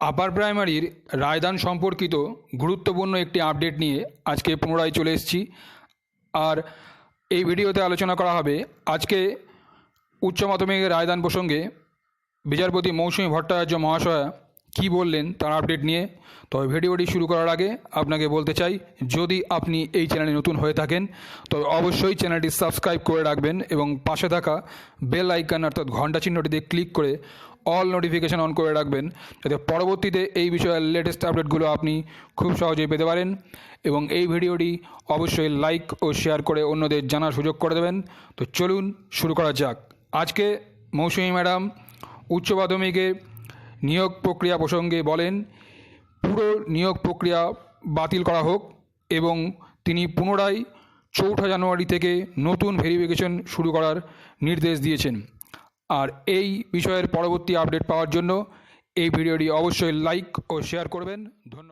আপার প্রাইমারির রায়দান সম্পর্কিত গুরুত্বপূর্ণ একটি আপডেট নিয়ে আজকে পুনরায় চলে এসেছি। আর এই ভিডিওতে আলোচনা করা হবে আজকে উচ্চ মাধ্যমিকের রায়দান প্রসঙ্গে বিচারপতি মৌসুমী ভট্টাচার্য মহাশয়া কী বললেন তার আপডেট নিয়ে। তবে ভিডিওটি শুরু করার আগে আপনাকে বলতে চাই, যদি আপনি এই চ্যানেলে নতুন হয়ে থাকেন, তবে অবশ্যই চ্যানেলটি সাবস্ক্রাইব করে রাখবেন এবং পাশে থাকা বেল আইকন অর্থাৎ ঘণ্টা চিহ্নটিতে ক্লিক করে অল নোটিফিকেশন অন করে রাখবেন যাতে পরবর্তীতে এই বিষয়ের লেটেস্ট আপডেটগুলো আপনি খুব সহজেই পেতে পারেন এবং এই ভিডিওটি অবশ্যই লাইক ও শেয়ার করে অন্যদের জানার সুযোগ করে দেবেন। তো চলুন শুরু করা যাক। আজকে মৌসুমী ম্যাডাম উচ্চ মাধ্যমিকে নিয়োগ প্রক্রিয়া প্রসঙ্গে বলেন, পুরো নিয়োগ প্রক্রিয়া বাতিল করা হোক এবং তিনি পুনরায় চৌঠা জানুয়ারি থেকে নতুন ভেরিফিকেশন শুরু করার নির্দেশ দিয়েছেন। আর এই বিষয়ের পরবর্তী আপডেট পাওয়ার জন্য এই ভিডিওটি অবশ্যই লাইক ও শেয়ার করবেন। ধন্যবাদ।